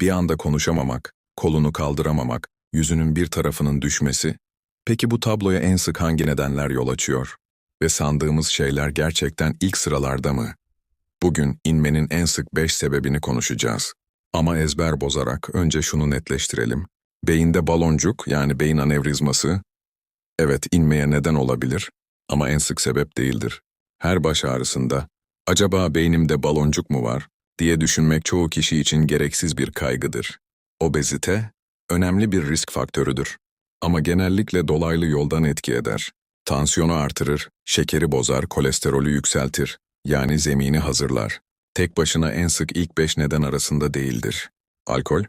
Bir anda konuşamamak, kolunu kaldıramamak, yüzünün bir tarafının düşmesi. Peki bu tabloya en sık hangi nedenler yol açıyor? Ve sandığımız şeyler gerçekten ilk sıralarda mı? Bugün inmenin en sık 5 sebebini konuşacağız. Ama ezber bozarak önce şunu netleştirelim. Beyinde baloncuk yani beyin anevrizması, evet inmeye neden olabilir ama en sık sebep değildir. Her baş ağrısında, acaba beynimde baloncuk mu var diye düşünmek çoğu kişi için gereksiz bir kaygıdır. Obezite, önemli bir risk faktörüdür. Ama genellikle dolaylı yoldan etki eder. Tansiyonu artırır, şekeri bozar, kolesterolü yükseltir, yani zemini hazırlar. Tek başına en sık ilk 5 neden arasında değildir. Alkol,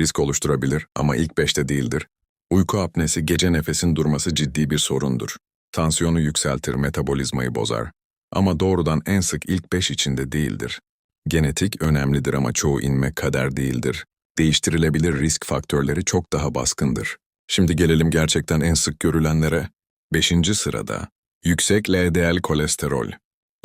risk oluşturabilir ama ilk 5'te değildir. Uyku apnesi, gece nefesin durması ciddi bir sorundur. Tansiyonu yükseltir, metabolizmayı bozar. Ama doğrudan en sık ilk 5 içinde değildir. Genetik önemlidir ama çoğu inme kader değildir. Değiştirilebilir risk faktörleri çok daha baskındır. Şimdi gelelim gerçekten en sık görülenlere. 5. sırada yüksek LDL kolesterol.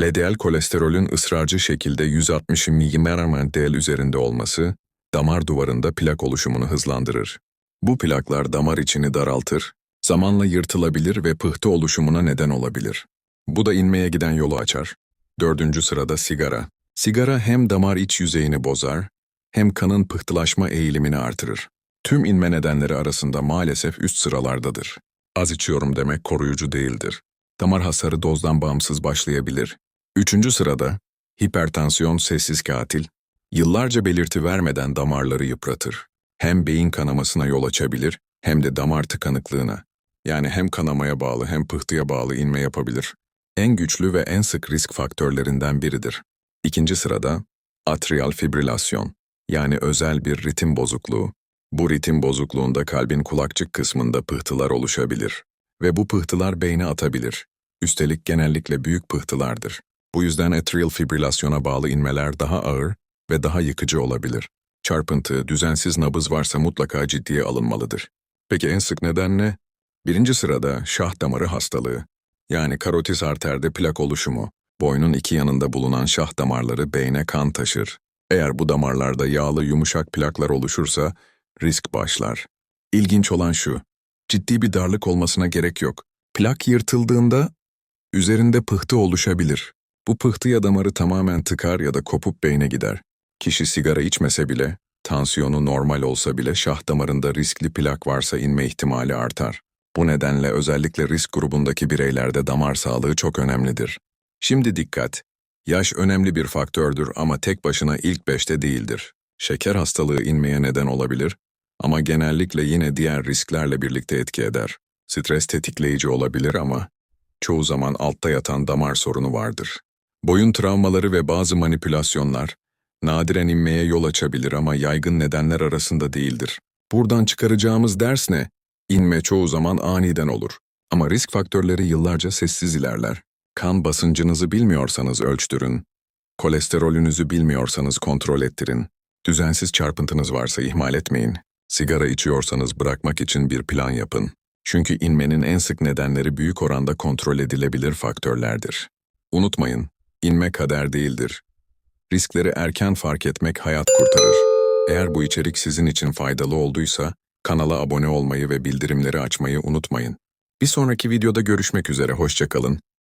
LDL kolesterolün ısrarcı şekilde 160 mmDL üzerinde olması, damar duvarında plak oluşumunu hızlandırır. Bu plaklar damar içini daraltır, zamanla yırtılabilir ve pıhtı oluşumuna neden olabilir. Bu da inmeye giden yolu açar. Dördüncü sırada sigara. Sigara hem damar iç yüzeyini bozar, hem kanın pıhtılaşma eğilimini artırır. Tüm inme nedenleri arasında maalesef üst sıralardadır. Az içiyorum demek koruyucu değildir. Damar hasarı dozdan bağımsız başlayabilir. Üçüncü sırada, hipertansiyon sessiz katil, yıllarca belirti vermeden damarları yıpratır. Hem beyin kanamasına yol açabilir, hem de damar tıkanıklığına. Yani hem kanamaya bağlı hem pıhtıya bağlı inme yapabilir. En güçlü ve en sık risk faktörlerinden biridir. İkinci sırada, atrial fibrilasyon, yani özel bir ritim bozukluğu. Bu ritim bozukluğunda kalbin kulakçık kısmında pıhtılar oluşabilir ve bu pıhtılar beyne atabilir. Üstelik genellikle büyük pıhtılardır. Bu yüzden atrial fibrilasyona bağlı inmeler daha ağır ve daha yıkıcı olabilir. Çarpıntı, düzensiz nabız varsa mutlaka ciddiye alınmalıdır. Peki en sık neden ne? Birinci sırada şah damarı hastalığı, yani karotis arterde plak oluşumu. Boynun iki yanında bulunan şah damarları beyne kan taşır. Eğer bu damarlarda yağlı yumuşak plaklar oluşursa risk başlar. İlginç olan şu, ciddi bir darlık olmasına gerek yok. Plak yırtıldığında üzerinde pıhtı oluşabilir. Bu pıhtıya damarı tamamen tıkar ya da kopup beyne gider. Kişi sigara içmese bile, tansiyonu normal olsa bile şah damarında riskli plak varsa inme ihtimali artar. Bu nedenle özellikle risk grubundaki bireylerde damar sağlığı çok önemlidir. Şimdi dikkat! Yaş önemli bir faktördür ama tek başına ilk beşte değildir. Şeker hastalığı inmeye neden olabilir ama genellikle yine diğer risklerle birlikte etki eder. Stres tetikleyici olabilir ama çoğu zaman altta yatan damar sorunu vardır. Boyun travmaları ve bazı manipülasyonlar nadiren inmeye yol açabilir ama yaygın nedenler arasında değildir. Buradan çıkaracağımız ders ne? İnme çoğu zaman aniden olur. Ama risk faktörleri yıllarca sessiz ilerler. Kan basıncınızı bilmiyorsanız ölçtürün. Kolesterolünüzü bilmiyorsanız kontrol ettirin. Düzensiz çarpıntınız varsa ihmal etmeyin. Sigara içiyorsanız bırakmak için bir plan yapın. Çünkü inmenin en sık nedenleri büyük oranda kontrol edilebilir faktörlerdir. Unutmayın, inme kader değildir. Riskleri erken fark etmek hayat kurtarır. Eğer bu içerik sizin için faydalı olduysa, kanala abone olmayı ve bildirimleri açmayı unutmayın. Bir sonraki videoda görüşmek üzere, hoşçakalın.